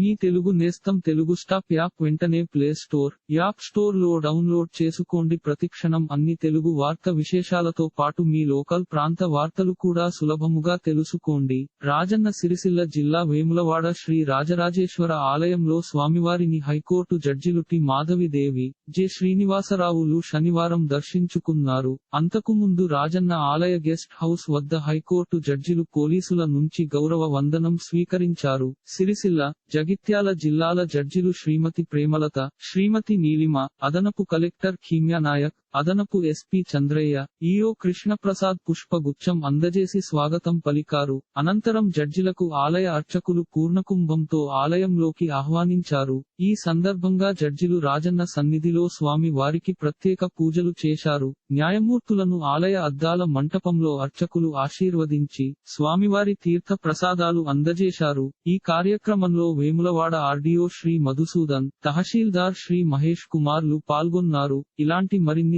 మీ తెలుగు నేస్తం Telugu stop app వెంటనే play store app స్టోర్లో డౌన్లోడ్ చేసుకోండి. ప్రతిక్షణం అన్ని తెలుగు వార్త విశేషాలతో పాటు మీ లోకల్ ప్రాంత వార్తలు కూడా సులభముగా తెలుసుకోండి. రాజన్న సిరిసిల్ల జిల్లా వేములవాడ శ్రీ రాజరాజేశ్వర ఆలయంలో స్వామివారిని హైకోర్టు జడ్జిలు టి మాధవిదేవి జె. శ్రీనివాసరావులు శనివారం దర్శించుకున్నారు. అంతకుముందు రాజన్న ఆలయ గెస్ట్ హౌస్ వద్ద హైకోర్టు జడ్జిలు పోలీసుల నుంచి గౌరవ వందనం స్వీకరించారు. సిరిసిల్ల జగిత్యాల జిల్లాల జడ్జిలు శ్రీమతి ప్రేమలత శ్రీమతి నీలిమ అదనపు కలెక్టర్ కీమ్యా నాయక్ అదనపు ఎస్పీ చంద్రయ్య ఈఓ కృష్ణప్రసాద్ పుష్పగుచ్చం అందజేసి స్వాగతం పలికారు. అనంతరం జడ్జిలకు ఆలయ అర్చకులు పూర్ణకుంభంతో ఆలయంలోకి ఆహ్వానించారు. ఈ సందర్భంగా జడ్జిలు రాజన్న సన్నిధిలో స్వామి వారికి ప్రత్యేక పూజలు చేశారు. న్యాయమూర్తులను ఆలయ అద్దాల మంటపంలో అర్చకులు ఆశీర్వదించి స్వామివారి తీర్థ ప్రసాదాలు అందజేశారు. ఈ కార్యక్రమంలో వేములవాడ ఆర్డీఓ శ్రీ మధుసూదన్ తహసీల్దార్ శ్రీ మహేష్ కుమార్లు పాల్గొన్నారు. ఇలాంటి మరిన్ని